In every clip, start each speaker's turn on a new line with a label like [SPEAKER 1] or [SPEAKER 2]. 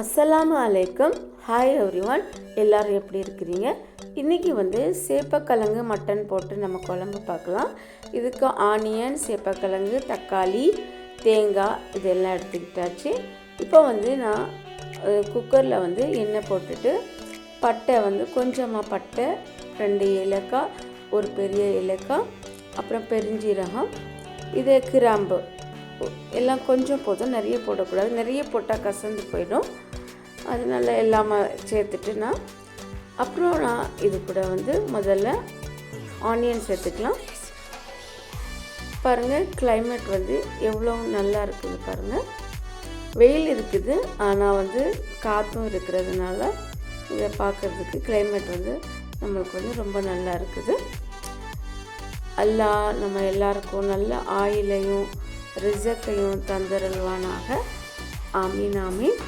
[SPEAKER 1] அஸ்ஸலாமு அலைக்கும். Hi everyone எல்லோரும் எப்படி இருக்கிறீங்க? இன்றைக்கி வந்து சேப்பக்கிழங்கு மட்டன் போட்டு நம்ம குழம்பு பார்க்கலாம். இதுக்கு ஆனியன் சேப்பக்கிழங்கு தக்காளி தேங்காய் இதெல்லாம் எடுத்துக்கிட்டாச்சு. இப்போ வந்து நான் குக்கரில் வந்து எண்ணெய் போட்டுட்டு பட்டை வந்து கொஞ்சமாக பட்டை ரெண்டு ஏலக்காய் ஒரு பெரிய ஏலக்காய் அப்புறம் பெருஞ்சீரகம் இது கிராம்பு. எல்லாம் கொஞ்சம் போதும் நிறைய போடக்கூடாது. நிறைய போட்டால் கசந்து போயிடும். அதனால எல்லாமே சேர்த்துட்டு நான் அப்புறம் நான் இது கூட வந்து முதல்ல ஆனியன் சேர்த்துக்கலாம். பாருங்கள் கிளைமேட் வந்து எவ்வளோ நல்லா இருக்குது பாருங்கள் வெயில் இருக்குது ஆனால் வந்து காற்றும் இருக்கிறதுனால இதை பார்க்குறதுக்கு கிளைமேட் வந்து நம்மளுக்கு வந்து ரொம்ப நல்லா இருக்குது. அல்லாஹ் நம்ம எல்லாருக்கும் நல்ல ஆயிலையும் ரிசக்கையும் தந்தருள்வானாக. ஆமீன் ஆமீன்.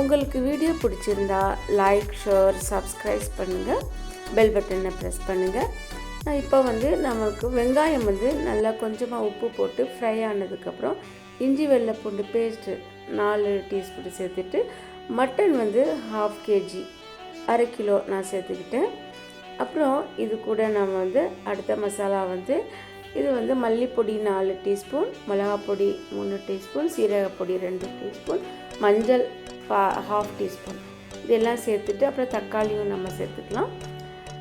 [SPEAKER 1] உங்களுக்கு வீடியோ பிடிச்சிருந்தா லைக் ஷேர் சப்ஸ்கிரைப் பண்ணுங்கள் பெல் பட்டனை ப்ரெஸ் பண்ணுங்கள் இப்போ வந்து நமக்கு வெங்காயம் வந்து நல்லா கொஞ்சமாக உப்பு போட்டு ஃப்ரை ஆனதுக்கப்புறம் இஞ்சி வெள்ளை பூண்டு பேஸ்ட்டு நாலு டீஸ்பூன் சேர்த்துட்டு மட்டன் வந்து ஹாஃப் கேஜி அரை கிலோ நான் சேர்த்துக்கிட்டேன். அப்புறம் இது கூட நம்ம வந்து அடுத்த மசாலா வந்து இது வந்து மல்லிப்பொடி நாலு டீஸ்பூன் மிளகாப்பொடி மூணு டீஸ்பூன் சீரகப்பொடி ரெண்டு டீஸ்பூன் மஞ்சள் பா ஹாஃப் டீஸ்பூன். இதெல்லாம் சேர்த்துட்டு அப்புறம் தக்காளியும் நம்ம சேர்த்துக்கலாம்.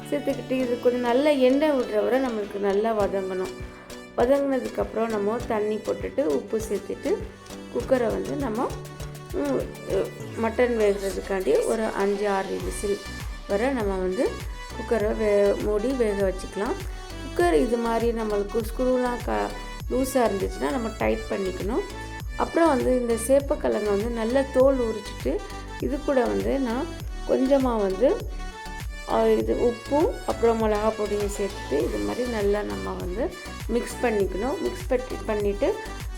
[SPEAKER 1] சேர்த்துக்கிட்டு இது கூட நல்ல எண்ணெய் விடுற வரை நம்மளுக்கு நல்லா வதங்கணும். வதங்கினதுக்கப்புறம் நம்ம தண்ணி போட்டுட்டு உப்பு சேர்த்துட்டு குக்கரை வந்து நம்ம மட்டன் வேகிறதுக்காண்டி ஒரு அஞ்சு ஆறு விசில் வரை நம்ம வந்து குக்கரை வே மூடி வேக வச்சுக்கலாம். குக்கர் இது மாதிரி நம்மளுக்கு ஸ்க்ரூலாம் க லூஸாக இருந்துச்சுன்னா நம்ம டைட் பண்ணிக்கணும். அப்புறம் வந்து இந்த சேப்பக்கிழங்கை வந்து நல்லா தோல் உரிச்சிட்டு இது கூட வந்து நான் கொஞ்சமாக வந்து இது உப்பும் அப்புறம் மிளகா பொடியும் சேர்த்துட்டு இது மாதிரி நல்லா நம்ம வந்து மிக்ஸ் பண்ணிக்கணும். மிக்ஸ் பண்ணி பண்ணிவிட்டு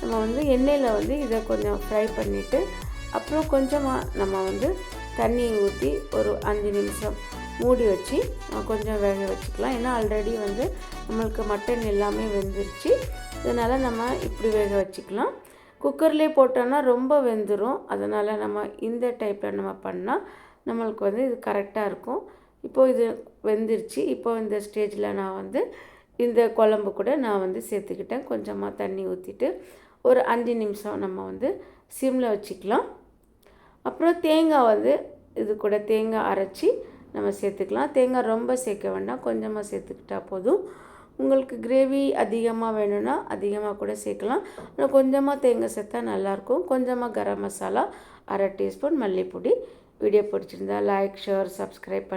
[SPEAKER 1] நம்ம வந்து எண்ணெயில் வந்து இதை கொஞ்சம் ஃப்ரை பண்ணிவிட்டு அப்புறம் கொஞ்சமாக நம்ம வந்து தண்ணியை ஊற்றி ஒரு அஞ்சு நிமிஷம் மூடி வச்சு கொஞ்சம் வேக வச்சுக்கலாம். ஏன்னா ஆல்ரெடி வந்து நம்மளுக்கு மட்டன் எல்லாமே வெந்துருச்சு. இதனால் நம்ம இப்படி வேக வச்சுக்கலாம். குக்கர்லேயே போட்டோன்னா ரொம்ப வெந்துடும் அதனால் நம்ம இந்த டைப்பில் நம்ம பண்ணால் நம்மளுக்கு வந்து இது கரெக்டாக இருக்கும். இப்போது இது வெந்துருச்சு. இப்போ இந்த ஸ்டேஜில் நான் வந்து இந்த குழம்பு கூட நான் வந்து சேர்த்துக்கிட்டேன். கொஞ்சமாக தண்ணி ஊற்றிட்டு ஒரு அஞ்சு நிமிஷம் நம்ம வந்து சிம்மில் வச்சுக்கலாம். அப்புறம் தேங்காய் வந்து இது கூட தேங்காய் அரைச்சி நம்ம சேர்த்துக்கலாம். தேங்காய் ரொம்ப சேர்க்க வேண்டாம். கொஞ்சமாக சேர்த்துக்கிட்டா போதும். உங்களுக்கு கிரேவி அதிகமாக வேணும்னா அதிகமாக கூட சேர்க்கலாம். ஆனால் கொஞ்சமாக தேங்காய் சேர்த்தா நல்லாயிருக்கும். கொஞ்சமாக கரம் மசாலா அரை டீஸ்பூன் மல்லிப்பொடி. வீடியோ பிடிச்சிருந்தா லைக் ஷேர் சப்ஸ்கிரைப் பண்ணி